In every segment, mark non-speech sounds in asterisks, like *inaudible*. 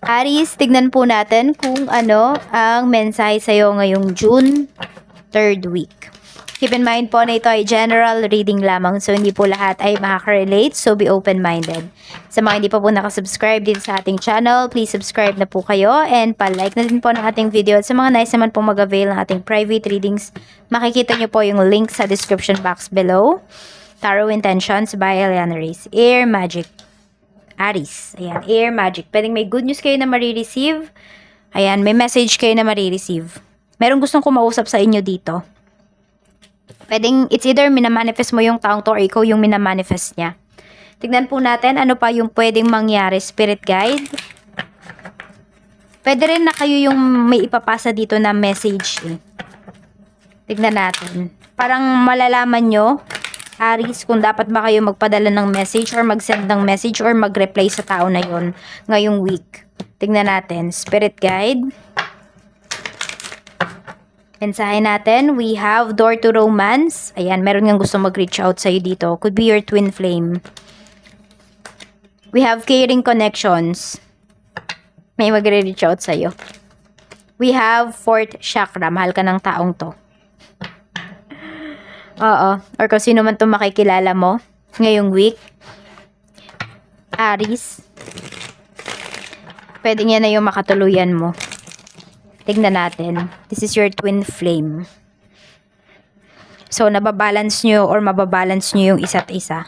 Aris, tignan po natin kung ano ang mensahe sa'yo ngayong June 3rd week. Keep in mind po na ito ay general reading lamang so hindi po lahat ay makaka-relate so be open-minded. Sa mga hindi pa po nakasubscribe dito sa ating channel, please subscribe na po kayo and pa-like na din po ng ating video at sa mga nice naman po mag-avail ng ating private readings, makikita nyo po yung link sa description box below. Tarot Intentions by Eliana Reyes. Air Magic. Aris. Ayan, Air Magic. Pwedeng may good news kayo na marireceive. Ayan, may message kayo na marireceive. Merong gustong kumausap sa inyo dito. Pwedeng, it's either minamanifest mo yung taong to or ikaw yung minamanifest niya. Tignan po natin ano pa yung pwedeng mangyari, Spirit Guide. Pwede rin na kayo yung may ipapasa dito na message eh. Tignan natin. Parang malalaman nyo, Aris, kung dapat ba kayo magpadala ng message or mag-send ng message or mag-reply sa tao na yon ngayong week. Tignan natin. Spirit Guide. Mensahe natin, we have door to romance. Ayan, meron nga gusto mag-reach out sa'yo dito. Could be your twin flame. We have caring connections. May magre-reach out sa'yo. We have fourth chakra. Mahal ka ng taong to. Oo. Or kung sino man itong makikilala mo ngayong week. Aris. Pwede niya na yung makatuluyan mo. Tignan natin. This is your twin flame. So, nababalance nyo or mababalance nyo yung isa't isa.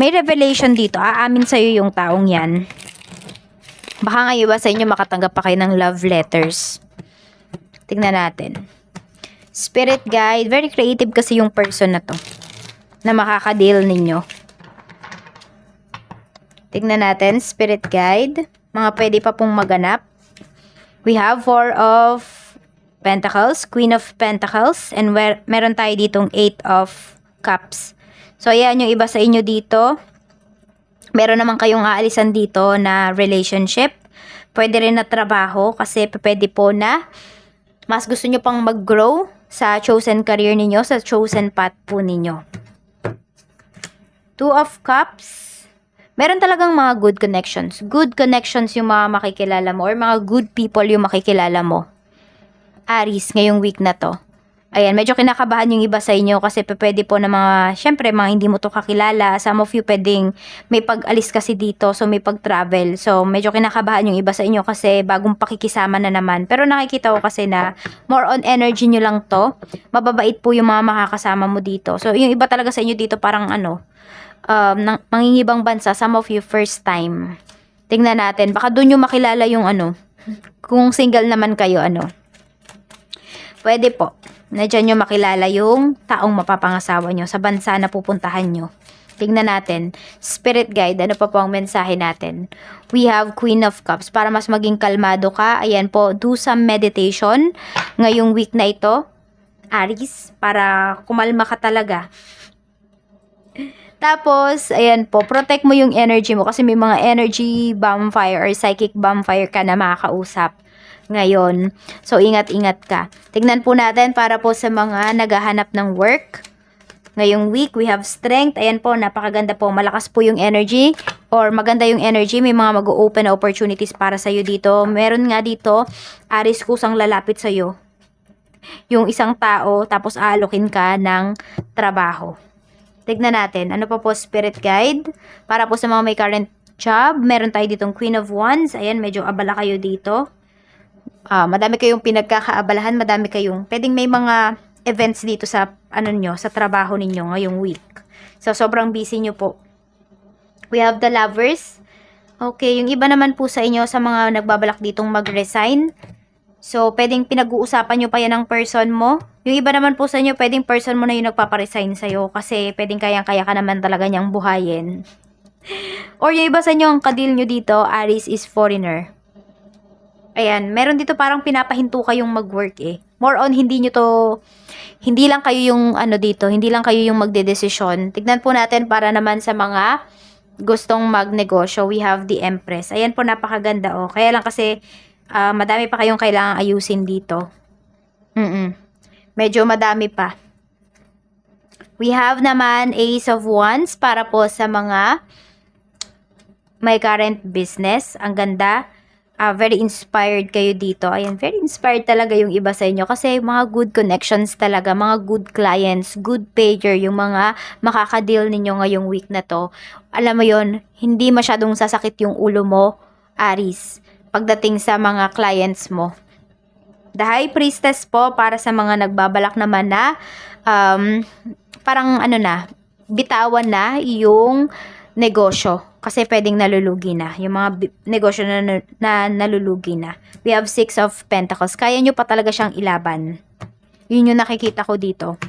May revelation dito. Aamin sa'yo yung taong yan. Baka nga iba sa inyo makatanggap pa kayo ng love letters. Tignan natin. Spirit guide. Very creative kasi yung person na to. Na makakadeal ninyo. Tignan natin. Spirit guide. Mga pwede pa pong maganap. We have Four of Pentacles, Queen of Pentacles, and meron tayo ditong Eight of Cups. So, ayan yung iba sa inyo dito. Meron naman kayong aalisan dito na relationship. Pwede rin na trabaho kasi pwede po na mas gusto nyo pang mag-grow sa chosen career ninyo, sa chosen path po ninyo. Two of Cups. Meron talagang mga good connections. Good connections yung mga makikilala mo or mga good people yung makikilala mo. Aris, ngayong week na to. Ayan, medyo kinakabahan yung iba sa inyo kasi pwede po na mga, syempre, mga hindi mo to kakilala. Some of you pwedeng may pag-alis kasi dito, so may pag-travel. So, medyo kinakabahan yung iba sa inyo kasi bagong pakikisama na naman. Pero nakikita ko kasi na more on energy nyo lang to. Mababait po yung mga makakasama mo dito. So, yung iba talaga sa inyo dito parang ano, um, nang, mangingibang bansa, some of you first time. Tingnan natin, baka doon yung makilala yung ano, kung single naman kayo, ano. Pwede po, na dyan nyo makilala yung taong mapapangasawa nyo sa bansa na pupuntahan nyo. Tingnan natin, spirit guide, ano pa po ang mensahe natin? We have Queen of Cups. Para mas maging kalmado ka, ayan po, do some meditation ngayong week na ito. Aris, para kumalma ka talaga. Tapos, ayan po, protect mo yung energy mo kasi may mga energy vampire or psychic vampire ka na makakausap ngayon. So, ingat-ingat ka. Tignan po natin para po sa mga naghahanap ng work. Ngayong week, we have strength. Ayan po, napakaganda po. Malakas po yung energy or maganda yung energy. May mga mag-open opportunities para sa'yo dito. Meron nga dito, aris kusang lalapit sa'yo. Yung isang tao, tapos aalokin ka ng trabaho. Tignan natin. Ano pa po spirit guide? Para po sa mga may current job, meron tayo ditong Queen of Wands. Ayan, medyo abala kayo dito. Ah, madami kayong pinagkakaabalahan, madami kayong, pwedeng may mga events dito sa, ano nyo, sa trabaho ninyo ngayong week. So, sobrang busy nyo po. We have the lovers. Okay, yung iba naman po sa inyo, sa mga nagbabalak ditong mag-resign, So, pwedeng pinag-uusapan nyo pa yan ng person mo. Yung iba naman po sa inyo, pwedeng person mo na yung nagpaparesign sa'yo kasi pwedeng kayang-kaya ka naman talaga niyang buhayin. *laughs* Or yung iba sa inyo, ang kadil nyo dito, Aris is foreigner. Ayan, meron dito parang pinapahinto kayong mag-work eh. More on, hindi nyo to, hindi lang kayo yung ano dito, hindi lang kayo yung magdedesisyon. Tignan po natin para naman sa mga gustong magnegosyo, we have the Empress. Ayan po, napakaganda oh. Kaya lang kasi, ah, madami pa kayong kailangang ayusin dito. Mm Medyo madami pa. We have naman Ace of Wands para po sa mga may current business. Ang ganda. Ah, very inspired kayo dito. Ayan, very inspired talaga yung iba sa inyo kasi mga good connections talaga, mga good clients, good payer, yung mga makakadeal ninyo ngayong week na to. Alam mo yon hindi masyadong sasakit yung ulo mo, Aris, pagdating sa mga clients mo. The High Priestess po para sa mga nagbabalak naman na um, parang ano na, bitawan na yung negosyo kasi pwedeng nalulugi na. Yung mga negosyo na, na nalulugi na. We have Six of Pentacles. Kaya nyo pa talaga siyang ilaban. Yun yung nakikita ko dito.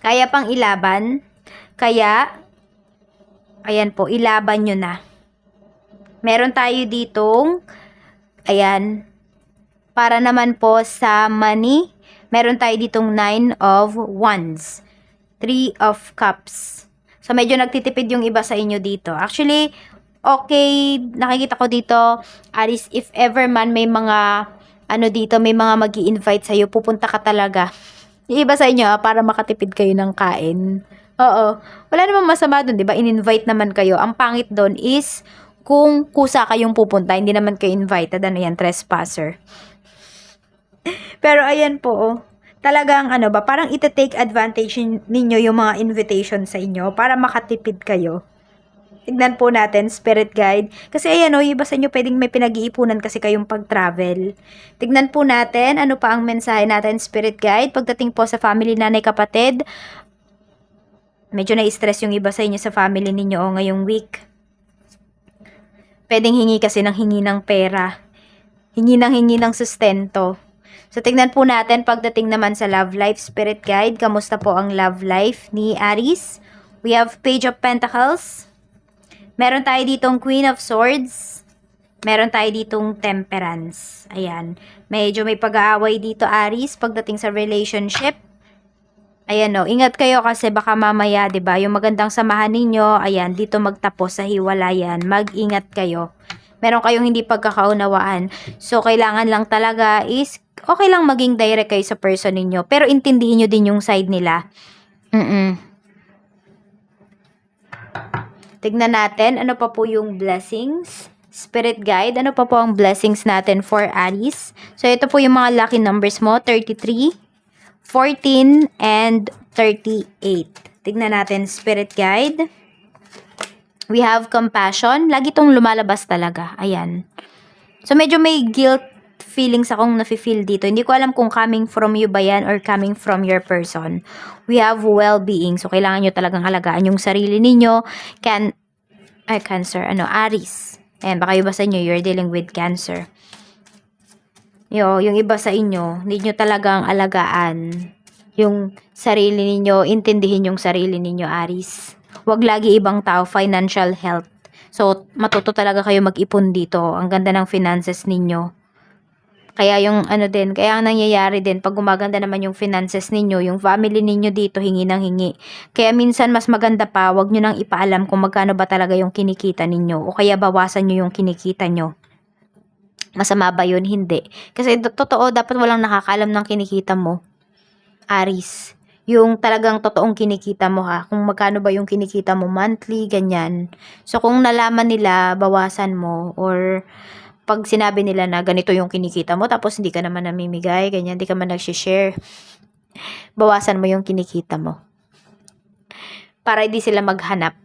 Kaya pang ilaban. Kaya, ayan po, ilaban nyo na. Meron tayo ditong, ayan, para naman po sa money, meron tayo ditong Nine of Wands. Three of Cups. So, medyo nagtitipid yung iba sa inyo dito. Actually, okay, nakikita ko dito, Aris, if ever man may mga, ano dito, may mga mag invite sa'yo, pupunta ka talaga. Yung iba sa inyo, ah, para makatipid kayo ng kain. Oo. Wala namang masama dun, di ba? In-invite naman kayo. Ang pangit doon is, kung kusa kayong pupunta, hindi naman kayo invited, ano yan, trespasser. *laughs* Pero ayan po, oh. Talagang ano ba, parang ite-take advantage ninyo yung mga invitation sa inyo para makatipid kayo. Tignan po natin, spirit guide. Kasi ayan o, iba sa inyo pwedeng may pinag-iipunan kasi kayong pag-travel. Tignan po natin, ano pa ang mensahe natin, spirit guide. Pagdating po sa family, nanay, kapatid, medyo na-stress yung iba sa inyo sa family ninyo o ngayong week. Pwedeng hingi kasi ng hingi ng pera. Hingi ng hingi ng sustento. So, tignan po natin pagdating naman sa love life, spirit guide. Kamusta po ang love life ni Aries? We have Page of Pentacles. Meron tayo ditong Queen of Swords. Meron tayo ditong Temperance. Ayan. Medyo may pag-aaway dito, Aries, pagdating sa relationship. Ayan o, ingat kayo kasi baka mamaya, 'di ba yung magandang samahan ninyo, ayan, dito magtapos sa hiwalayan. Mag-ingat kayo. Meron kayong hindi pagkakaunawaan. So, kailangan lang talaga is, okay lang maging direct kayo sa person ninyo. Pero intindihin nyo din yung side nila. Mm-mm. Tignan natin, ano pa po yung blessings? Spirit guide, ano pa po ang blessings natin for Aries? So, ito po yung mga lucky numbers mo, 33, 14, and 38. Tignan natin, spirit guide. We have compassion. Lagi tong lumalabas talaga. Ayan. So, medyo may guilt feelings akong nafe-feel dito. Hindi ko alam kung coming from you ba yan or coming from your person. We have well-being. So, kailangan nyo talagang alagaan yung sarili ninyo. Can, ay, cancer. Ano, Aries. Ayan, baka iba sa inyo, you're dealing with cancer. Yo, yung iba sa inyo, need nyo talagang alagaan yung sarili ninyo, intindihin yung sarili ninyo, Aris. Huwag lagi ibang tao, financial health. So, matuto talaga kayo mag-ipon dito. Ang ganda ng finances ninyo. Kaya yung ano din, kaya ang nangyayari din, pag gumaganda naman yung finances ninyo, yung family ninyo dito, hingi ng hingi. Kaya minsan mas maganda pa, wag nyo nang ipaalam kung magkano ba talaga yung kinikita ninyo. O kaya bawasan nyo yung kinikita nyo. Masama ba yun? Hindi. Kasi to- totoo, dapat walang nakakaalam ng kinikita mo. Aris. Yung talagang totoong kinikita mo ha. Kung magkano ba yung kinikita mo monthly, ganyan. So, kung nalaman nila, bawasan mo. Or, pag sinabi nila na ganito yung kinikita mo, tapos hindi ka naman namimigay, ganyan, hindi ka man nag-share. Bawasan mo yung kinikita mo. Para hindi sila maghanap.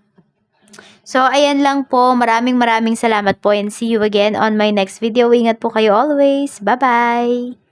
So, ayan lang po. Maraming maraming salamat po and see you again on my next video. Ingat po kayo always. Bye-bye!